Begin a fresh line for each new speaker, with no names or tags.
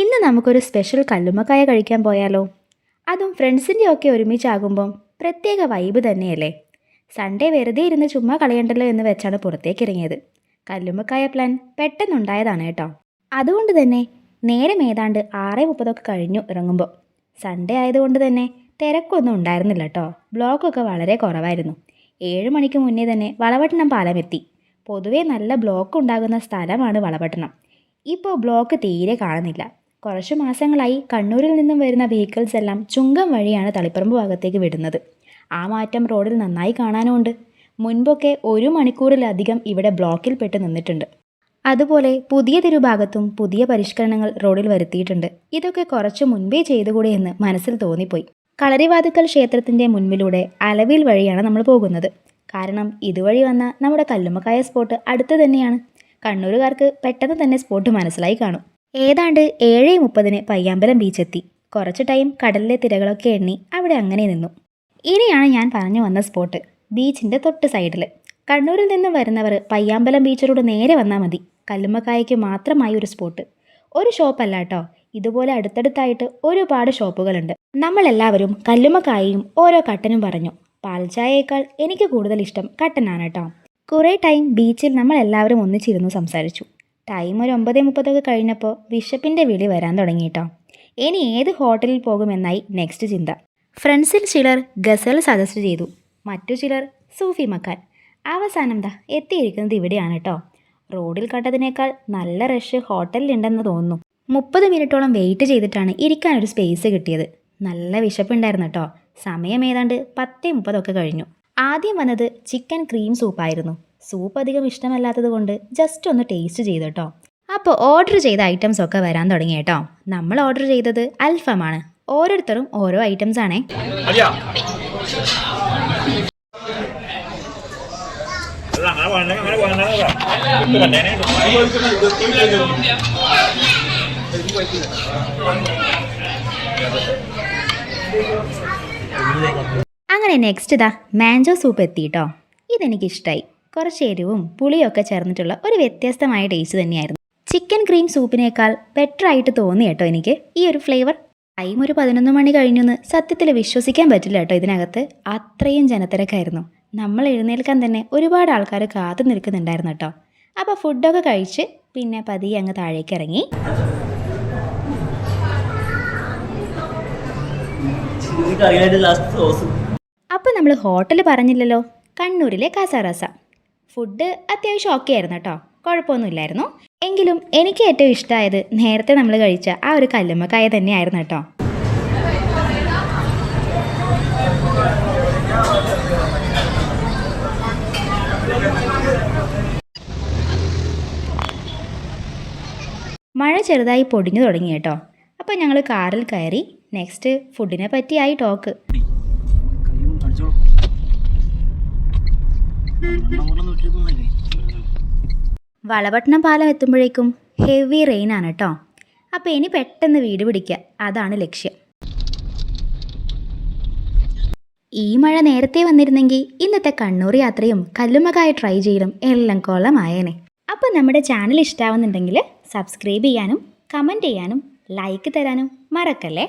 ഇന്ന് നമുക്കൊരു സ്പെഷ്യൽ കല്ലുമ്മക്കായ കഴിക്കാൻ പോയാലോ? അതും ഫ്രണ്ട്സിന്റെ ഒക്കെ ഒരുമിച്ചാകുമ്പം പ്രത്യേക വൈബ് തന്നെയല്ലേ? സൺഡേ വെറുതെ ഇരുന്ന് ചുമ്മാ കളയണ്ടല്ലോ എന്ന് വെച്ചാണ് പുറത്തേക്ക് ഇറങ്ങിയത് കല്ലുമ്മക്കായ പ്ലാൻ പെട്ടെന്നുണ്ടായതാണ് കേട്ടോ. അതുകൊണ്ട് തന്നെ നേരം ഏതാണ്ട് ആറ് മുപ്പതൊക്കെ കഴിഞ്ഞു ഇറങ്ങുമ്പോൾ സൺഡേ ആയതുകൊണ്ട് തന്നെ തിരക്കൊന്നും ഉണ്ടായിരുന്നില്ല കേട്ടോ. ബ്ലോക്കൊക്കെ വളരെ കുറവായിരുന്നു. ഏഴ് മണിക്ക് മുന്നേ തന്നെ വളവട്ടണം പാലം എത്തി പൊതുവേ നല്ല ബ്ലോക്ക് ഉണ്ടാകുന്ന സ്ഥലമാണ് വളപട്ടണം. ഇപ്പോൾ ബ്ലോക്ക് തീരെ കാണുന്നില്ല. കുറച്ച് മാസങ്ങളായി കണ്ണൂരിൽ നിന്നും വരുന്ന വെഹിക്കിൾസ് എല്ലാം ചുങ്കം വഴിയാണ് തളിപ്പറമ്പ് ഭാഗത്തേക്ക് വിടുന്നത്. ആ മാറ്റം റോഡിൽ നന്നായി കാണാനുമുണ്ട്. മുൻപൊക്കെ ഒരു മണിക്കൂറിലധികം ഇവിടെ ബ്ലോക്കിൽ പെട്ട് നിന്നിട്ടുണ്ട്. അതുപോലെ പുതിയ തിരുഭാഗത്തും പുതിയ പരിഷ്കരണങ്ങൾ റോഡിൽ വരുത്തിയിട്ടുണ്ട്. ഇതൊക്കെ കുറച്ച് മുൻപേ ചെയ്തുകൂടെ എന്ന് മനസ്സിൽ തോന്നിപ്പോയി. കളരിവാതുക്കൽ ക്ഷേത്രത്തിന്റെ മുൻപിലൂടെ അലവിൽ വഴിയാണ് നമ്മൾ പോകുന്നത്. കാരണം ഇതുവഴി വന്ന നമ്മുടെ കല്ലുമ്മക്കായ സ്പോട്ട് അടുത്ത് തന്നെയാണ്. കണ്ണൂരുകാർക്ക് പെട്ടെന്ന് തന്നെ സ്പോട്ട് മനസ്സിലായി കാണും. ഏതാണ്ട് ഏഴ് മുപ്പതിന് പയ്യാമ്പലം ബീച്ചെത്തി. കുറച്ച് ടൈം കടലിലെ തിരകളൊക്കെ എണ്ണി അവിടെ അങ്ങനെ നിന്നു. ഇനിയാണ് ഞാൻ പറഞ്ഞു വന്ന സ്പോട്ട് ബീച്ചിന്റെ തൊട്ട് സൈഡിൽ കണ്ണൂരിൽ നിന്ന് വരുന്നവർ പയ്യാമ്പലം ബീച്ചിലൂടെ നേരെ വന്നാൽ മതി. കല്ലുമ്മക്കായയ്ക്ക് മാത്രമായി ഒരു സ്പോട്ട് ഒരു ഷോപ്പല്ല കേട്ടോ ഇതുപോലെ അടുത്തടുത്തായിട്ട് ഒരുപാട് ഷോപ്പുകളുണ്ട് നമ്മളെല്ലാവരും കല്ലുമ്മക്കായയും ഓരോ കട്ടനും പറഞ്ഞു. പാൽച്ചായയേക്കാൾ എനിക്ക് കൂടുതൽ ഇഷ്ടം കട്ടനാണ് കേട്ടോ കുറേ ടൈം ബീച്ചിൽ നമ്മളെല്ലാവരും ഒന്നിച്ചിരുന്നു സംസാരിച്ചു. ടൈം ഒരു ഒമ്പതേ മുപ്പതൊക്കെ കഴിഞ്ഞപ്പോൾ ബിഷപ്പിന്റെ വിളി വരാൻ തുടങ്ങി കേട്ടോ ഇനി ഏത് ഹോട്ടലിൽ പോകുമെന്നായി നെക്സ്റ്റ് ചിന്ത. ഫ്രണ്ട്സിൽ ചിലർ ഗസൽ സജസ്റ്റ് ചെയ്തു. മറ്റു ചിലർ സൂഫി മക്കാൻ അവസാനം ദാ എത്തിയിരിക്കുന്നത് ഇവിടെയാണ് കേട്ടോ റോഡിൽ കണ്ടതിനേക്കാൾ നല്ല റഷ് ഹോട്ടലിലുണ്ടെന്ന് തോന്നുന്നു. മുപ്പത് മിനിറ്റോളം വെയിറ്റ് ചെയ്തിട്ടാണ് ഇരിക്കാനൊരു സ്പേസ് കിട്ടിയത്. നല്ല വിശപ്പുണ്ടായിരുന്നു കേട്ടോ സമയം ഏതാണ്ട് പത്തേ മുപ്പതൊക്കെ കഴിഞ്ഞു. ആദ്യം വന്നത് ചിക്കൻ ക്രീം സൂപ്പായിരുന്നു. സൂപ്പ് അധികം ഇഷ്ടമല്ലാത്തത് കൊണ്ട് ജസ്റ്റ് ഒന്ന് ടേസ്റ്റ് ചെയ്തു കേട്ടോ അപ്പോൾ ഓർഡർ ചെയ്ത ഐറ്റംസ് ഒക്കെ വരാൻ തുടങ്ങി കേട്ടോ നമ്മൾ ഓർഡർ ചെയ്തത് അൽഫമാണ്. ഓരോരുത്തരും ഓരോ ഐറ്റംസ് ആണേ.
അങ്ങനെ
നെക്സ്റ്റ് ഇതാ മാഞ്ചോ സൂപ്പ് എത്തി കേട്ടോ ഇതെനിക്കിഷ്ടമായി കുറച്ച് എരിവും പുളിയൊക്കെ ചേർന്നിട്ടുള്ള ഒരു വ്യത്യസ്തമായ ടേസ്റ്റ് തന്നെയായിരുന്നു. ചിക്കൻ ക്രീം സൂപ്പിനേക്കാൾ ബെറ്റർ ആയിട്ട് തോന്നി കേട്ടോ എനിക്ക്. ഈ ഒരു ഫ്ലേവർ ടൈം ഒരു പതിനൊന്ന് മണി കഴിഞ്ഞെന്ന് സത്യത്തിൽ വിശ്വസിക്കാൻ പറ്റില്ല കേട്ടോ ഇതിനകത്ത്. അത്രയും ജനത്തിരക്കായിരുന്നു. നമ്മൾ എഴുന്നേൽക്കാൻ തന്നെ ഒരുപാട് ആൾക്കാർ കാത്തു നിൽക്കുന്നുണ്ടായിരുന്നു കേട്ടോ. അപ്പോൾ ഫുഡൊക്കെ കഴിച്ച് പിന്നെ പതിയെ അങ്ങ് താഴേക്ക് ഇറങ്ങി
ലാസ്റ്റ്
അപ്പോൾ നമ്മൾ ഹോട്ടൽ പറഞ്ഞില്ലല്ലോ. കണ്ണൂരിലെ കാസാറാസ. ഫുഡ് അത്യാവശ്യം ഓക്കെ ആയിരുന്നു കേട്ടോ കുഴപ്പമൊന്നുമില്ലായിരുന്നു. എങ്കിലും എനിക്ക് ഏറ്റവും ഇഷ്ടമായത് നേരത്തെ നമ്മൾ കഴിച്ച ആ ഒരു കല്ലുമ്മക്കായ തന്നെയായിരുന്നു കേട്ടോ മഴ ചെറുതായി പൊടിഞ്ഞു തുടങ്ങി കേട്ടോ അപ്പോൾ ഞങ്ങൾ കാറിൽ കയറി നെക്സ്റ്റ് ഫുഡിനെ പറ്റിയായി ടോക്ക്
കാണിച്ചോളൂ
വളപട്ടണം പാലം എത്തുമ്പോഴേക്കും ഹെവി റെയിൻ ആണ് കേട്ടോ അപ്പോൾ ഇനി പെട്ടെന്ന് വീട് പിടിക്കുക. അതാണ് ലക്ഷ്യം. ഈ മഴ നേരത്തെ വന്നിരുന്നെങ്കിൽ ഇന്നത്തെ കണ്ണൂർ യാത്രയും കല്ലുമകായ ട്രൈ ചെയ്യലും എല്ലാം കൊള്ളമായേനെ. അപ്പോൾ നമ്മുടെ ചാനൽ ഇഷ്ടാവുന്നുണ്ടെങ്കിൽ സബ്സ്ക്രൈബ് ചെയ്യാനും കമന്റ് ചെയ്യാനും ലൈക്ക് തരാനും മറക്കല്ലേ?